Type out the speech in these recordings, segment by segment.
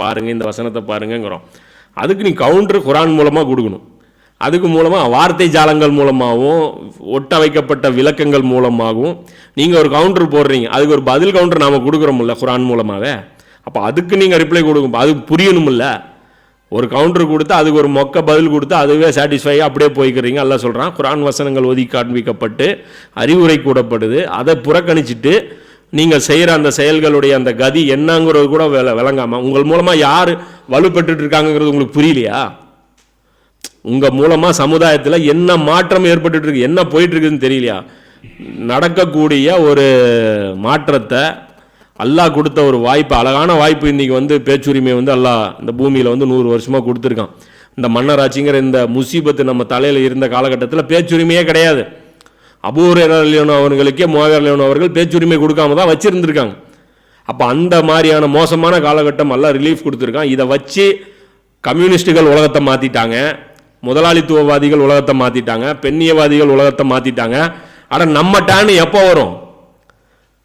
பாருங்கள் இந்த வசனத்தை பாருங்கங்கிறோம். அதுக்கு நீ கவுண்டர் குரான் மூலமாக கொடுக்கணும். அதுக்கு மூலமாக வார்த்தை ஜாலங்கள் மூலமாகவும் ஒட்ட வைக்கப்பட்ட விளக்கங்கள் மூலமாகவும் நீங்கள் ஒரு கவுண்டர் போடுறீங்க. அதுக்கு ஒரு பதில் கவுண்டர் நாம் கொடுக்குறோம்ல குரான் மூலமாகவே அப்போ அதுக்கு நீங்கள் ரிப்ளை கொடுக்கும் அது புரியணுமில்ல. ஒரு கவுண்டர் கொடுத்து அதுக்கு ஒரு மொக்க பதில் கொடுத்து அதுவே சாட்டிஸ்ஃபை அப்படியே போய்க்கிறீங்க. எல்லாம் சொல்கிறான் குரான் வசனங்கள் ஒதுக்கி காண்பிக்கப்பட்டு அறிவுரை கூடப்படுது அதை புறக்கணிச்சிட்டு நீங்கள் செய்கிற அந்த செயல்களுடைய அந்த கதி என்னங்கிறது கூட வில விளங்காமல் உங்கள் மூலமாக யார் வலுப்பெற்றுட்டு இருக்காங்கங்கிறது உங்களுக்கு புரியலையா? உங்கள் மூலமாக சமுதாயத்தில் என்ன மாற்றம் ஏற்பட்டுட்டு இருக்கு என்ன போயிட்டுருக்குதுன்னு தெரியலையா? நடக்கக்கூடிய ஒரு மாற்றத்தை அல்லாஹ் கொடுத்த ஒரு வாய்ப்பு அழகான வாய்ப்பு இன்னைக்கு வந்து பேச்சுரிமை வந்து அல்லாஹ் இந்த பூமியில் வந்து நூறு வருஷமாக கொடுத்துருக்கான். இந்த மன்னராட்சிங்கிற இந்த முசீபத்து நம்ம தலையில் இருந்த காலகட்டத்தில் பேச்சுரிமையே கிடையாது. அபூர்லியோன் அவர்களுக்கே மோகர்லியோன் அவர்கள் பேச்சுரிமை கொடுக்காம தான் வச்சுருந்துருக்காங்க. அப்போ அந்த மாதிரியான மோசமான காலகட்டம் எல்லாம் ரிலீஃப் கொடுத்துருக்கான். இதை வச்சு கம்யூனிஸ்டுகள் உலகத்தை மாற்றிட்டாங்க முதலாளித்துவவாதிகள் உலகத்தை மாற்றிட்டாங்க பெண்ணியவாதிகள் உலகத்தை மாற்றிட்டாங்க ஆனால் நம்ம டேனு எப்போ வரும்?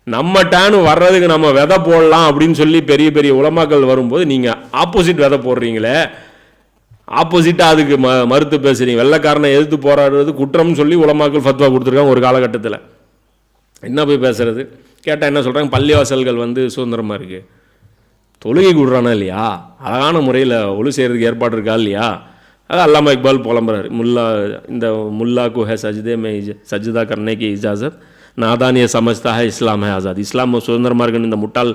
நம்ம டேனு வர்றதுக்கு நம்ம விதை போடலாம் அப்படின்னு சொல்லி பெரிய பெரிய உலமாக்கள் வரும்போது நீங்கள் ஆப்போசிட் விதை போடுறீங்களே ஆப்போசிட்டாக அதுக்கு ம மறுத்து பேசுறீங்க. வெள்ளைக்காரனை எதிர்த்து போராடுறது குற்றம்னு சொல்லி உலமாக்கள் ஃபத்வா கொடுத்துருக்காங்க ஒரு காலகட்டத்தில். என்ன போய் பேசுகிறது கேட்டால் என்ன சொல்கிறாங்க பள்ளிவாசல்கள் வந்து சுதந்திரமாக இருக்குது தொழுகை விடுறானா இல்லையா? அழகான முறையில் ஒழு செய்கிறதுக்கு ஏற்பாடு இருக்கா இல்லையா? அது அல்லாமா இக்பால் புலம்புறாரு. முல்லா இந்த முல்லா குஹே சஜிதே மே சஜிதா சஜ்தா இஜாசத் நாதானிய சமஸ்தாக இஸ்லாம் ஹே ஆசாத். இஸ்லாம் சுதந்திரமாக இருக்குன்னு இந்த முட்டாள்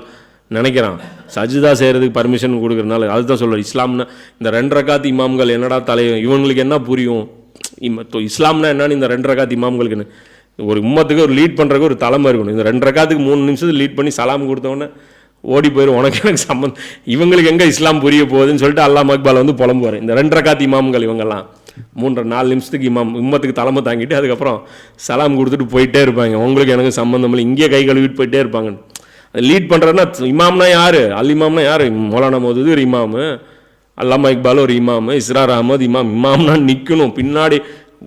நினைக்கிறான். சஜிதா செய்கிறதுக்கு பர்மிஷன் கொடுக்குறதுனால அதுதான் சொல்கிறேன் இஸ்லாம்னா இந்த ரெண்டு ரகாத் இமாம்கள் என்னடா தலை இவங்களுக்கு என்ன புரியும்? இம் தொ- இஸ்லாம்னா என்னன்னு இந்த ரெண்டு ரகாத் இமாம்களுக்குன்னு ஒரு உம்மத்துக்கு ஒரு லீட் பண்ணுறக்கு ஒரு தலைமை இருக்கணும். இந்த ரெண்டு ரகாத்துக்கு மூணு நிமிஷத்துக்கு லீட் பண்ணி சலாம் கொடுத்தவொன்னே ஓடி போயிடும் உனக்கு எனக்கு சம்மந்தம் இவங்களுக்கு எங்கே இஸ்லாம் புரிய போகுதுன்னு சொல்லிட்டு அல்லாஹ் மக்பால் வந்து புலம்புவார். இந்த ரெண்டு ரகாத் இமாம்கள் இவங்கெல்லாம் மூன்றரை நாலு நிமிஷத்துக்கு இமாம் உம்மத்துக்கு தலைமை தாங்கிட்டு அதுக்கப்புறம் சலாம் கொடுத்துட்டு போயிட்டே இருப்பாங்க. உங்களுக்கு எனக்கு சம்மந்தம் இல்லை. இங்கேயே கை கழுவிட்டு போயிட்டே இருப்பாங்க லீட் பண்ணுறதுனா இமாம்னா யார்? அல் இமாம்னா யார்? மௌலானா மோதுது ஒரு இமாமு அல்லாமா இக்பால் ஒரு இமாமு இஸ்ரார் அகமது இமாம். இமாம்னா நிற்கணும் பின்னாடி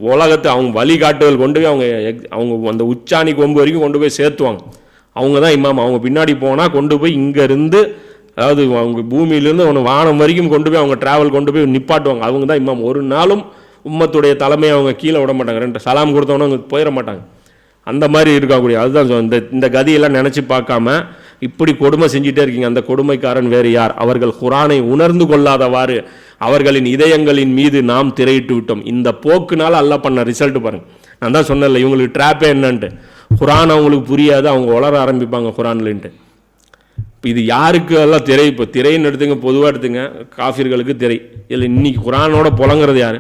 உலகத்தை அவங்க வழிகாட்டுதல் கொண்டு போய் அவங்க எக்- அவங்க அந்த உச்சாணி கொம்பு வரைக்கும் கொண்டு போய் சேர்த்துவாங்க. அவங்க தான் இமாம். அவங்க பின்னாடி போனால் கொண்டு போய் இங்கேருந்து அதாவது அவங்க பூமியிலேருந்து அவனை வானம் வரைக்கும் கொண்டு போய் அவங்க ட்ராவல் கொண்டு போய் நிப்பாட்டுவாங்க. அவங்க தான் இமாம். ஒரு நாளும் உம்மத்துடைய தலைமையை அவங்க கீழே விட மாட்டாங்க. ரெண்டு சலாம் கொடுத்தவொன்னே அவங்க போயிட மாட்டாங்க. அந்த மாதிரி இருக்கக்கூடிய அதுதான் இந்த இந்த கதியெல்லாம் நினச்சி பார்க்காம இப்படி கொடுமை செஞ்சுட்டே இருக்கீங்க. அந்த கொடுமைக்காரன் வேறு யார்? அவர்கள் குரானை உணர்ந்து கொள்ளாதவாறு அவர்களின் இதயங்களின் மீது நாம் திரையிட்டு விட்டோம். இந்த போக்குனால அல்ல பண்ண ரிசல்ட் பாருங்கள் நான் தான் சொன்னல இவங்களுக்கு ட்ராப்பே என்னன்ட்டு. குரான் அவங்களுக்கு புரியாது அவங்க வளர ஆரம்பிப்பாங்க குரான்லன்ட்டு. இப்போ இது யாருக்கு எல்லாம் திரை? இப்போ திரைன்னு எடுத்துங்க பொதுவாக எடுத்துங்க. காஃபிர்களுக்கு திரை. இதில் இன்னைக்கு குரானோட புலங்கிறது யார்?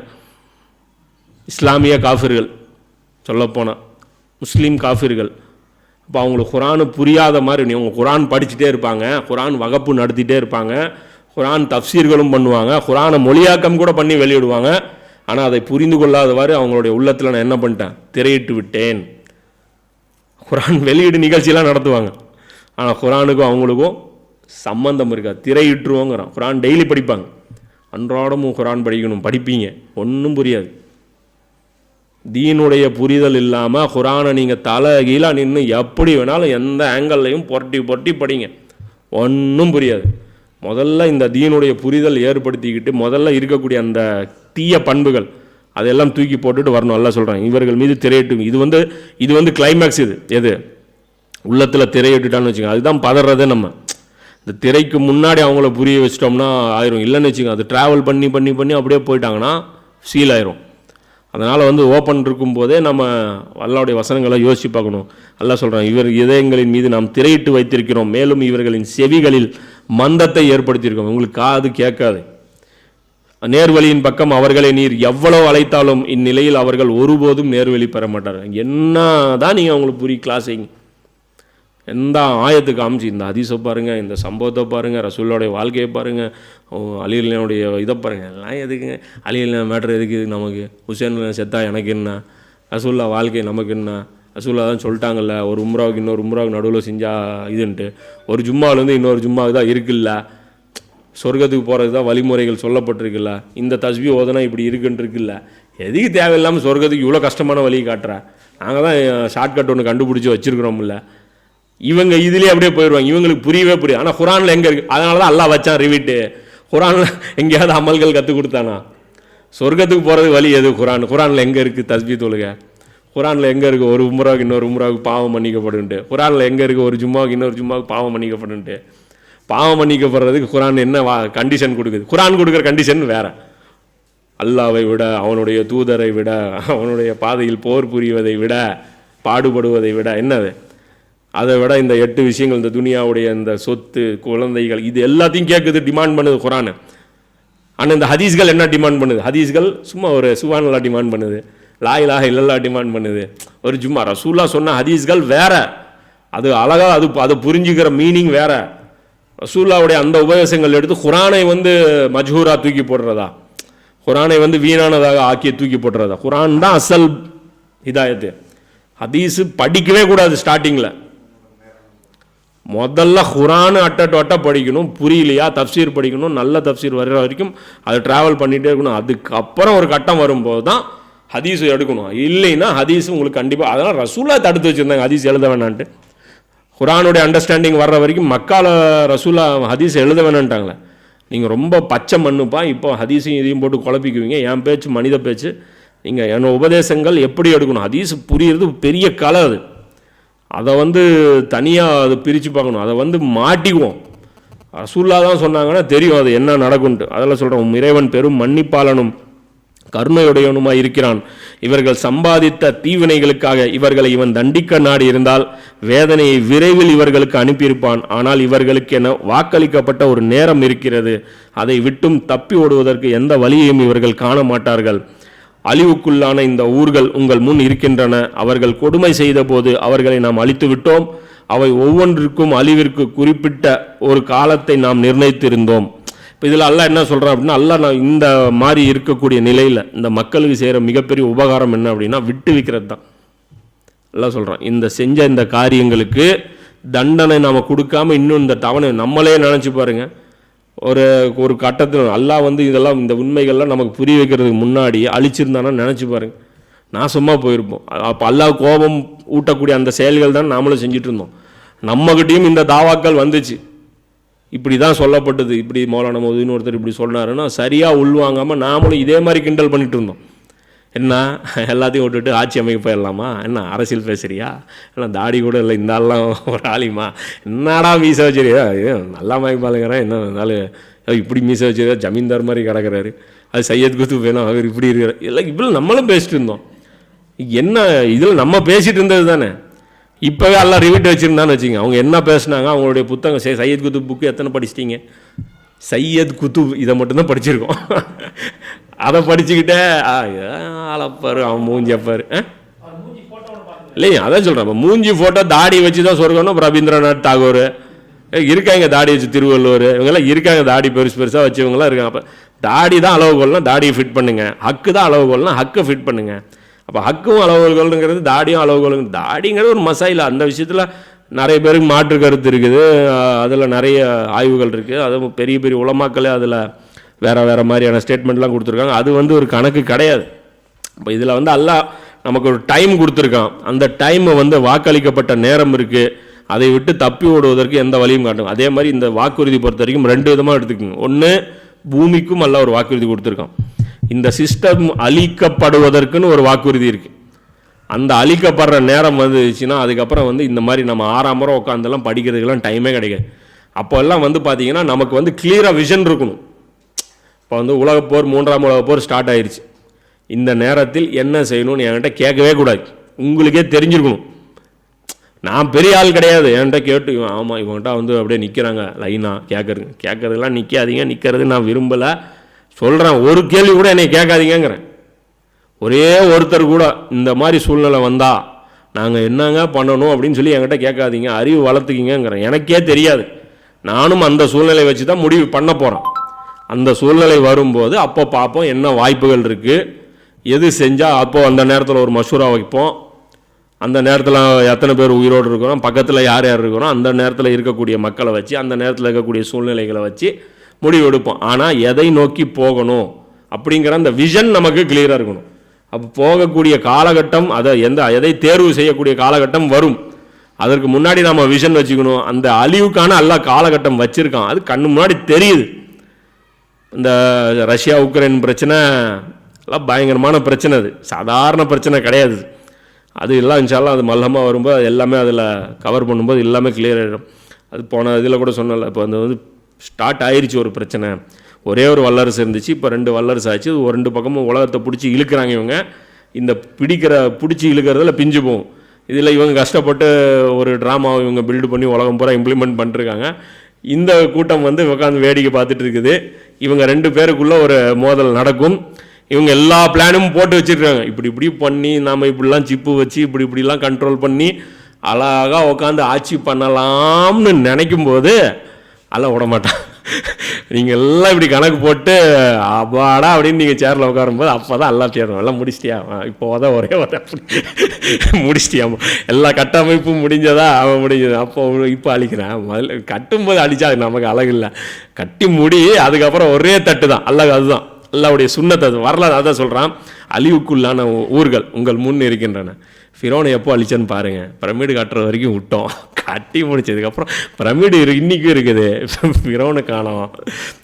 இஸ்லாமிய காஃபிர்கள். சொல்லப்போனால் முஸ்லீம் காஃபிர்கள். அப்போ அவங்களுக்கு குரானு புரியாத மாதிரி நீ அவங்க குரான் படிச்சுட்டே இருப்பாங்க குரான் வகுப்பு நடத்திட்டே இருப்பாங்க குரான் தப்சீர்களும் பண்ணுவாங்க குரானை மொழியாக்கம் கூட பண்ணி வெளியிடுவாங்க. ஆனால் அதை புரிந்து கொள்ளாதவாறு அவங்களுடைய உள்ளத்தில் நான் என்ன பண்ணிட்டேன்? திரையிட்டு விட்டேன். குரான் வெளியீடு நிகழ்ச்சியெலாம் நடத்துவாங்க. ஆனால் குரானுக்கும் அவங்களுக்கும் சம்பந்தம் இருக்காது திரையிட்டுருவோங்கிறான். குரான் டெய்லி படிப்பாங்க. அன்றாடமும் குரான் படிக்கணும் படிப்பீங்க. ஒன்றும் புரியாது. தீனுடைய புரிதல் இல்லாமல் குரானை நீங்கள் தலை கீழாக நின்று எப்படி வேணாலும் எந்த ஆங்கிள்லையும் புரட்டி புரட்டி படிங்க. ஒன்றும் புரியாது. முதல்ல இந்த தீனுடைய புரிதல் ஏற்படுத்திக்கிட்டு முதல்ல இருக்கக்கூடிய அந்த தீய பண்புகள் அதெல்லாம் தூக்கி போட்டுட்டு வரணும். எல்லாம் சொல்கிறேன் இவர்கள் மீது திரையிட்டு இது வந்து இது வந்து கிளைமேக்ஸ் இது. எது? உள்ளத்தில் திரையிட்டுட்டான்னு வச்சுக்கோங்க. அதுதான் பதறதே நம்ம. இந்த திரைக்கு முன்னாடி அவங்கள புரிய வச்சிட்டோம்னா ஆயிரும். இல்லைன்னு வச்சுக்கோங்க. அது ட்ராவல் பண்ணி பண்ணி பண்ணி அப்படியே போயிட்டாங்கன்னா சீல் ஆயிரும். அதனால் வந்து ஓப்பன் இருக்கும்போதே நம்ம அல்லாவுடைய வசனங்களை யோசித்து பார்க்கணும். அல்லா சொல்கிறான் இவர் இதயங்களின் மீது நாம் திரையிட்டு வைத்திருக்கிறோம். மேலும் இவர்களின் செவிகளில் மந்தத்தை ஏற்படுத்தியிருக்கோம் உங்களுக்கு காது கேட்காது. நேர்வழியின் பக்கம் அவர்களை நீர் எவ்வளவு அழைத்தாலும் இந்நிலையில் அவர்கள் ஒருபோதும் நேர்வழி பெற மாட்டார்கள். என்ன தான் நீங்கள் அவங்களுக்கு புரிய கிளாஸிங் எந்த ஆயத்துக்கு காமிச்சு இந்த அதிசை பாருங்க இந்த சம்பவத்தை பாருங்க ரசூலோடைய வாழ்க்கையை பாருங்கள் அலியனுடைய இதை பாருங்கள் எல்லாம் எதுக்குங்க? அலியல் மேட்ரு எதுக்கு நமக்கு? ஹுசேன் செத்தா எனக்கு என்ன? ரசூல்லா வாழ்க்கை நமக்கு என்ன? ரசூல்லா தான் சொல்லிட்டாங்கல்ல ஒரு உம்ராவுக்கு இன்னொரு உம்ராவுக்கு நடுவில் செஞ்சா இதுன்ட்டு. ஒரு ஜும்மாவிலேருந்து இன்னொரு ஜும்மாவுக்கு தான் இருக்குல்ல. சொர்க்கத்துக்கு போகிறது தான் வழிமுறைகள் சொல்லப்பட்டிருக்குல்ல. இந்த தஸ்பி ஓதனா இப்படி இருக்குன்னு இருக்குல்ல எதுக்கு தேவையில்லாமல் சொர்க்கத்துக்கு இவ்வளோ கஷ்டமான வழி காட்டுற? நாங்கள் தான் ஷார்ட்கட் ஒன்று கண்டுபிடிச்சி வச்சுருக்குறோம்ல. இவங்க இதுலேயே அப்படியே போயிடுவாங்க. இவங்களுக்கு புரியவே புரியும் ஆனால் குரானில் எங்கே இருக்குது அதனால தான் அல்லாஹ் வச்சான் ரிவிட்டு குரானில் எங்கேயாவது அமல்கள் கற்றுக் கொடுத்தானா? சொர்க்கத்துக்கு போகிறது வழி எது? குரான். குரானில் எங்கே இருக்குது தஸ்பி தொழுக குரானில் எங்கே இருக்குது ஒரு உம்ராவுக்கு இன்னொரு உம்ராவுக்கு பாவம் மன்னிக்கப்படுன்ட்டு? குரானில் எங்கே இருக்குது ஒரு ஜும்மாவுக்கு இன்னொரு ஜும்மாவுக்கு பாவம் மன்னிக்கப்படுன்ட்டு? பாவம் மன்னிக்கப்படுறதுக்கு குரான் என்ன வா கண்டிஷன் கொடுக்குது? குரான் கொடுக்குற கண்டிஷன் வேறு. அல்லாவை விட அவனுடைய தூதரை விட அவனுடைய பாதையில் போர் புரிவதை விட பாடுபடுவதை விட என்னது? அதை விட இந்த எட்டு விஷயங்கள் இந்த துனியாவுடைய இந்த சொத்து குழந்தைகள் இது எல்லாத்தையும் கேட்குது டிமாண்ட் பண்ணுது குரானு. ஆனால் இந்த ஹதீஸ்கள் என்ன டிமாண்ட் பண்ணுது? ஹதீஸ்கள் சும்மா ஒரு சுவானலா டிமாண்ட் பண்ணுது. லாயிலாக இல்லல்லா டிமாண்ட் பண்ணுது. ஒரு சும்மா ரசூல்லா சொன்ன ஹதீஸ்கள் வேற. அது அழகாக அது அதை புரிஞ்சுக்கிற மீனிங் வேற. ரசூல்லாவுடைய அந்த உபதேசங்கள் எடுத்து குரானை வந்து மஜ்ஹூரா தூக்கி போடுறதா? குரானை வந்து வீணானதாக ஆக்கி தூக்கி போடுறதா? குரான் தான் அசல் இதாயத்து ஹதீஸு படிக்கவே கூடாது ஸ்டார்டிங்கில் முதல்ல குரானு அட்டட்டு படிக்கணும் புரியலையா? தப்சீர் படிக்கணும் நல்ல தப்சீர் வர்ற வரைக்கும் அதை ட்ராவல் பண்ணிகிட்டே இருக்கணும். அதுக்கப்புறம் ஒரு கட்டம் வரும்போது தான் ஹதீஸ் எடுக்கணும். இல்லைன்னா ஹதீஸ் உங்களுக்கு கண்டிப்பாக அதெல்லாம் ரசூலா தடுத்து வச்சுருந்தாங்க ஹதீஸ் எழுத வேணான்ட்டு. குரானுடைய அண்டர்ஸ்டாண்டிங் வர்ற வரைக்கும் மக்கால ரசூலா ஹதீஸ் எழுத வேணான்ட்டாங்களே. நீங்கள் ரொம்ப பச்சை மண்ணுப்பா இப்போ ஹதீஸையும் இதையும் போட்டு குழப்பிக்குவீங்க. என் பேச்சு மனித பேச்சு. நீங்கள் என்னோட உபதேசங்கள் எப்படி எடுக்கணும்? ஹதீஸ் புரியுறது பெரிய கலை அது. அதை வந்து தனியாக அது பிரித்து பார்க்கணும். அதை வந்து மாட்டிக்குவோம். ரசூல்லா தான் சொன்னாங்கன்னா தெரியும் அது என்ன நடக்கும்ட்டு அதெல்லாம் சொல்கிறோம் இறைவன் பெரும் மன்னிப்பாளனும் கருணையுடையவனுமாய் இருக்கிறான். இவர்கள் சம்பாதித்த தீவினைகளுக்காக இவர்களை இவன் தண்டிக்க நாடி இருந்தால் வேதனையை விரைவில் இவர்களுக்கு அனுப்பியிருப்பான். ஆனால் இவர்களுக்கு என வாக்களிக்கப்பட்ட ஒரு நேரம் இருக்கிறது. அதை விட்டும் தப்பி ஓடுவதற்கு எந்த வழியையும் இவர்கள் காண மாட்டார்கள். அழிவுக்குள்ளான இந்த ஊர்கள் உங்கள் முன் இருக்கின்றன. அவர்கள் கொடுமை செய்தபோது அவர்களை நாம் அழித்து விட்டோம் அவை ஒவ்வொன்றிற்கும் அழிவிற்கு குறிப்பிட்ட ஒரு காலத்தை நாம் நிர்ணயித்திருந்தோம். இப்போ இதில் அல்லாஹ் என்ன சொல்கிறான் அப்படின்னா அல்லா நான் இந்த மாதிரி இருக்கக்கூடிய நிலையில் இந்த மக்களுக்கு செய்கிற மிகப்பெரிய உபகாரம் என்ன அப்படின்னா விட்டு விற்கிறது தான். எல்லாம் சொல்கிறான் இந்த செஞ்ச இந்த காரியங்களுக்கு தண்டனை நாம் கொடுக்காம இன்னும் இந்த தவணை நம்மளே நினச்சி பாருங்கள் ஒரு ஒரு கட்டத்தில் அல்லாஹ் வந்து இதெல்லாம் இந்த உண்மைகள்லாம் நமக்கு புரிய வைக்கிறதுக்கு முன்னாடி அழிச்சிருந்தானா நினச்சி பாருங்க. நான் சும்மா போயிருப்போம். அப்போ அல்லாஹ் கோபம் ஊட்டக்கூடிய அந்த செயல்கள் தான் நாமளும் செஞ்சுட்டு இருந்தோம். நம்மகிட்டையும் இந்த தாவாக்கள் வந்துச்சு. இப்படி தான் சொல்லப்பட்டது. இப்படி மௌலான மோதின்னு ஒருத்தர் இப்படி சொன்னாருன்னா சரியாக உள்வாங்காமல் நாமளும் இதே மாதிரி கிண்டல் பண்ணிட்டு இருந்தோம். என்ன? எல்லாத்தையும் விட்டுட்டு ஆட்சி அமைக்க போயிடலாமா? என்ன அரசியல் பேசுறியா? என்ன தாடி கூட இல்லை இந்த ஆள்லாம் ஒரு ஆளிமா? என்னடா மீசை வச்சிருக்கா நல்லா நல்லா மயப்பாளுங்கிறேன் என்ன இருந்தாலும் இப்படி மீசை வச்சுருக்கா ஜமீன்தார் மாதிரி கிடக்கிறாரு. அது சையத் குத்து வேணும் அவர் இப்படி இருக்கிறார் எல்லாம் இப்படி நம்மளும் பேசிட்டு இருந்தோம். என்ன இதில் நம்ம பேசிட்டு இருந்தது தானே? இப்போவே எல்லாம் ரிவிட் வச்சுருந்தான்னு வச்சுங்க அவங்க என்ன பேசுனாங்க அவங்களுடைய புத்தகம் சை சையத் குத்துப் புக்கு எத்தனை படிச்சிட்டிங்க? சையத் குத்துப் இதை மட்டும்தான் படிச்சிருக்கோம். அதை படிச்சுக்கிட்டே ஆளப்பாரு அவன் மூஞ்சியப்பாரு ஆ? இல்லைங்க அதான் சொல்கிறேன் மூஞ்சி ஃபோட்டோ தாடி வச்சு தான் சொர்க்கணும் ரவீந்திரநாத் தாகூர். இருக்காங்க தாடி வச்சு திருவள்ளுவர். இவங்கெல்லாம் இருக்காங்க தாடி பெருசு பெருசாக வச்சவங்களாம் இருக்காங்க. அப்போ தாடி தான் அளவுகோல்னா தாடியை ஃபிட் பண்ணுங்கள் ஹக்கு தான் அளவுகோல்னா ஹக்கை ஃபிட் பண்ணுங்கள் அப்போ ஹக்கும் அளவுகோல்ங்கிறது தாடியும் அளவுகோலுங்க. தாடிங்கிறது ஒரு மசாயில். அந்த விஷயத்தில் நிறைய பேருக்கு மாற்று கருத்து இருக்குது. அதில் நிறைய ஆய்வுகள் இருக்குது அதுவும் பெரிய பெரிய உலமாக்களே அதில் வேறு வேறு மாதிரியான ஸ்டேட்மெண்ட்லாம் கொடுத்துருக்காங்க. அது வந்து ஒரு கணக்கு கிடையாது. இப்போ இதில் வந்து அல்லா நமக்கு ஒரு டைம் கொடுத்துருக்கான். அந்த டைமை வந்து வாக்களிக்கப்பட்ட நேரம் இருக்குது அதை விட்டு தப்பி ஓடுவதற்கு எந்த வழியும் காட்டும் அதே மாதிரி இந்த வாக்குறுதி பொறுத்த வரைக்கும் ரெண்டு விதமாக எடுத்துக்கோங்க. ஒன்று பூமிக்கும் அல்ல ஒரு வாக்குறுதி கொடுத்துருக்கான். இந்த சிஸ்டம் அழிக்கப்படுவதற்குன்னு ஒரு வாக்குறுதி இருக்குது அந்த அழிக்கப்படுற நேரம் வந்துச்சுன்னா அதுக்கப்புறம் வந்து இந்த மாதிரி நம்ம ஆறாம் முறை உட்காந்துலாம் படிக்கிறதுக்கெல்லாம் டைமே கிடைக்காது. அப்போல்லாம் வந்து பார்த்தீங்கன்னா நமக்கு வந்து கிளியராக விஷன் இருக்கணும். இப்போ வந்து உலகப்போர் மூன்றாம் உலகப்போர் ஸ்டார்ட் ஆயிடுச்சு இந்த நேரத்தில் என்ன செய்யணும்னு என்கிட்ட கேட்கவே கூடாது. உங்களுக்கே தெரிஞ்சிருக்கணும். நான் பெரிய ஆள் கிடையாது. என்கிட்ட கேட்டு இவன் ஆமாம் இவன்கிட்ட வந்து அப்படியே நிற்கிறாங்க லைனாக கேட்குறது கேட்குறதுலாம் நிற்காதீங்க நிற்கிறது நான் விரும்பலை. சொல்கிறேன் ஒரு கேள்வி கூட என்னை கேட்காதீங்கங்கிறேன். ஒரே ஒருத்தர் கூட இந்த மாதிரி சூழ்நிலை வந்தால் நாங்கள் என்னங்க பண்ணணும் அப்படின்னு சொல்லி என்கிட்ட கேட்காதீங்க அறிவு வளர்த்துக்கிங்கிறேன் எனக்கே தெரியாது. நானும் அந்த சூழ்நிலை வச்சு தான் முடிவு பண்ண போகிறேன் அந்த சூழ்நிலை வரும்போது அப்போ பார்ப்போம் என்ன வாய்ப்புகள் இருக்குது எது செஞ்சால் அப்போது அந்த நேரத்தில் ஒரு மசூரா வைப்போம். அந்த நேரத்தில் எத்தனை பேர் உயிரோடு இருக்கிறோம் பக்கத்தில் யார் யார் இருக்கிறோம் அந்த நேரத்தில் இருக்கக்கூடிய மக்களை வச்சு அந்த நேரத்தில் இருக்கக்கூடிய சூழ்நிலைகளை வச்சு முடிவு எடுப்போம். ஆனால் எதை நோக்கி போகணும் அப்படிங்கிற அந்த விஷன் நமக்கு கிளியராக இருக்கணும். அப்போ போகக்கூடிய காலகட்டம் அதை எந்த எதை தேர்வு செய்யக்கூடிய காலகட்டம் வரும். அதற்கு முன்னாடி நம்ம விஷன் வச்சுக்கணும். அந்த அழிவுக்கான எல்லா காலகட்டம் வச்சுருக்கான். அது கண்ணு முன்னாடி தெரியுது. இந்த ரஷ்யா உக்ரைன் பிரச்சனை எல்லாம் பயங்கரமான பிரச்சனை அது. சாதாரண பிரச்சனை கிடையாது. அது எல்லாம் இன்ஷால்லாம் அது மல்லமாக வரும்போது எல்லாமே அதில் கவர் பண்ணும்போது எல்லாமே கிளியர் ஆகிடும் அது போன இதில் கூட சொன்னல இப்போ அந்த வந்து ஸ்டார்ட் ஆயிடுச்சு ஒரு பிரச்சனை. ஒரே ஒரு வல்லரசு இருந்துச்சு இப்போ ரெண்டு வல்லரசு ஆச்சு. ஒரு ரெண்டு பக்கமும் உலகத்தை பிடிச்சி இழுக்கிறாங்க இவங்க. இந்த பிடிக்கிற பிடிச்சி இழுக்கிறதுல பிஞ்சு போகும். இதில் இவங்க கஷ்டப்பட்டு ஒரு ட்ராமாவை இவங்க பில்டு பண்ணி உலகம் பூரா இம்ப்ளிமெண்ட் பண்ணிருக்காங்க. இந்த கூட்டம் வந்து உட்காந்து வேடிக்கை பார்த்துட்டு இருக்குது. இவங்க ரெண்டு பேருக்குள்ளே ஒரு மோதல் நடக்கும். இவங்க எல்லா பிளானும் போட்டு வச்சுருக்காங்க. இப்படி இப்படி பண்ணி நாம் இப்படிலாம் சிப்பு வச்சு இப்படி இப்படிலாம் கண்ட்ரோல் பண்ணி அழகாக உட்காந்து ஆட்சி பண்ணலாம்னு நினைக்கும் போது அல்ல விட மாட்டான் நீங்கள் எல்லாம் இப்படி கணக்கு போட்டு அப்பாடா அப்படின்னு நீங்கள் சேரில் உட்காரும்போது அப்போ தான் எல்லாம் தேடும் எல்லாம் முடிச்சிட்டியா? இப்போ தான் ஒரே ஒரு முடிச்சிட்டியாமா? எல்லா கட்டமைப்பும் முடிஞ்சதா? அவன் முடிஞ்சது. அப்போ இப்போ அழிக்கிறேன். முதல்ல கட்டும்போது அழிச்சா அது நமக்கு அழகு இல்லை. கட்டி முடி அதுக்கப்புறம் ஒரே தட்டு தான். அழகு அதுதான். அல்லாவுடைய சுண்ணத்தை அது. வரலாறு அதான் சொல்கிறான் அழிவுக்குள்ளான ஊர்கள் உங்கள் முன் இருக்கின்றன. ஃபிரோனை எப்போ அழிச்சேன்னு பாருங்கள் பிரமிடு கட்டுற வரைக்கும் விட்டோம். கட்டி முடிச்சதுக்கப்புறம் பிரமிடு இரு இன்றைக்கும் இருக்குது. ஃபிரோனை காணோம்.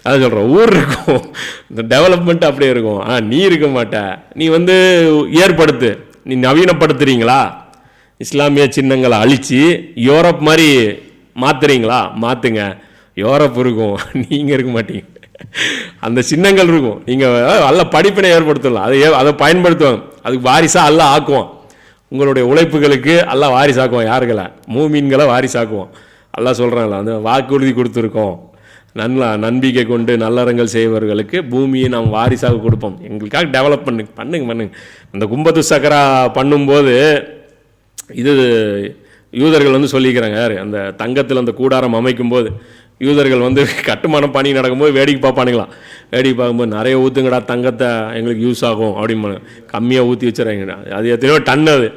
அதை சொல்கிறோம் ஊர் இருக்கும். இந்த டெவலப்மெண்ட் அப்படியே இருக்கும். ஆ நீ இருக்க மாட்ட. நீ வந்து ஏற்படுத்து. நீ நவீனப்படுத்துறீங்களா? இஸ்லாமிய சின்னங்களை அழித்து யூரோப் மாதிரி மாற்றுறீங்களா மாற்றுங்க யூரோப் இருக்கும். நீங்கள் இருக்க மாட்டீங்க. அந்த சின்னங்கள் இருக்கும். நீங்கள் நல்ல படிப்பினை ஏற்படுத்தலாம். அதை அதை பயன்படுத்துவாங்க அதுக்கு வாரிசாக அல்ல ஆக்குவோம். உங்களுடைய உழைப்புகளுக்கு எல்லாம் வாரிசாக்குவோம் யாருக்கெல்லாம்? மூமீன்களை வாரிசாக்குவோம் எல்லாம் சொல்கிறாங்களா அந்த வாக்குறுதி கொடுத்துருக்கோம். நல்லா நம்பிக்கை கொண்டு நல்லறங்கள் செய்பவர்களுக்கு பூமியை நாம் வாரிசாக கொடுப்போம். எங்களுக்காக டெவலப் பண்ணுங்க பண்ணுங்க பண்ணுங்க. இந்த கும்பத்து சக்கரா பண்ணும்போது இது யூதர்கள் வந்து சொல்லிக்கிறாங்க யார்? அந்த தங்கத்தில் அந்த கூடாரம் அமைக்கும்போது. யூதர்கள் வந்து கட்டுமான பணி நடக்கும்போது வேடிக்கை பார்ப்பானுங்களாம். வேடிக்கை பார்க்கும்போது நிறைய ஊற்றுங்கடா தங்கத்தை எங்களுக்கு யூஸ் ஆகும் அப்படின்னு கம்மியாக ஊற்றி வச்சுறாங்க அது எத்தனையோ டன் அது.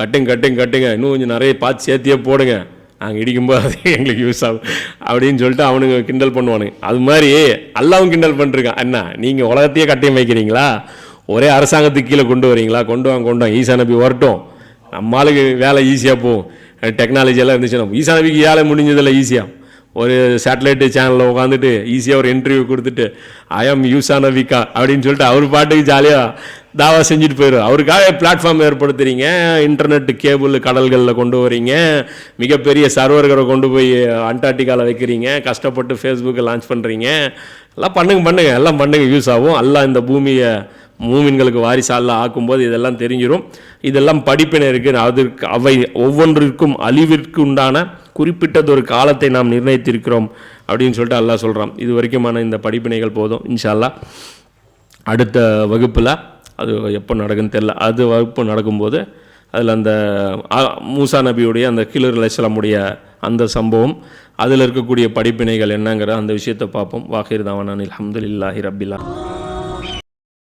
கட்டுங்க கட்டுங்க கட்டுங்க. இன்னும் கொஞ்சம் நிறைய பார்த்து சேர்த்தியே போடுங்க. நாங்கள் இடிக்கும்போது அது எங்களுக்கு யூஸ் ஆகும். அப்படின்னு சொல்லிட்டு அவனுங்க கிண்டல் பண்ணுவானுங்க. அது மாதிரி அல்லாவும் கிண்டல் பண்ணிருக்கான். என்ன நீங்கள் உலகத்தையே கட்டியம் வைக்கிறீங்களா ஒரே அரசாங்கத்துக்கு கீழே கொண்டு வரீங்களா? கொண்டு வாங்க கொண்டு வாங்க. ஈசா நபி வரட்டும். நம்மளுக்கு வேலை ஈஸியாக போகும். டெக்னாலஜி எல்லாம் இருந்துச்சுன்னா ஈசா நபிக்கு வேலை முடிஞ்சதில்லை ஈஸியாக ஒரு சேட்டலைட்டு சேனலில் உட்காந்துட்டு ஈஸியாக ஒரு இன்டர்வியூ கொடுத்துட்டு ஐ ஆம் யூசா விகா அப்படின்னு சொல்லிட்டு அவர் பாட்டுக்கு ஜாலியாக தாவா செஞ்சுட்டு போயிடும் அவருக்காக பிளாட்ஃபார்ம் ஏற்படுத்துகிறீங்க இன்டர்நெட் கேபிள் கடல்களில் கொண்டு வரீங்க மிகப்பெரிய சர்வர்களை கொண்டு போய் அண்டார்டிகாவில் வைக்கிறீங்க கஷ்டப்பட்டு ஃபேஸ்புக்கை லான்ச் பண்ணுறீங்க எல்லாம் பண்ணுங்க பண்ணுங்க எல்லாம் பண்ணுங்க யூஸ் ஆகும் எல்லாம் இந்த பூமியை மூமின்களுக்கு வாரிசாலில் ஆக்கும்போது இதெல்லாம் தெரிஞ்சிடும் இதெல்லாம் படிப்பினை இருக்குது அதற்கு அவை ஒவ்வொன்றிற்கும் அழிவிற்கு உண்டான குறிப்பிட்டதொரு காலத்தை நாம் நிர்ணயித்திருக்கிறோம் அப்படின்னு சொல்லிட்டு அல்லாஹ் சொல்கிறான் இது வரைக்குமான இந்த படிப்பினைகள் போதும் இன்ஷால்லா அடுத்த வகுப்பில் அது எப்போ நடக்குன்னு தெரில அது வகுப்பு நடக்கும்போது அதில் அந்த மூசா நபியுடைய அந்த கிலர் அலைசலமுடைய அந்த சம்பவம் அதில் இருக்கக்கூடிய படிப்பினைகள் என்னங்கிற அந்த விஷயத்தை பார்ப்போம். வாகிர் தாவானான் அலமதுல்லாஹி ரபில்லா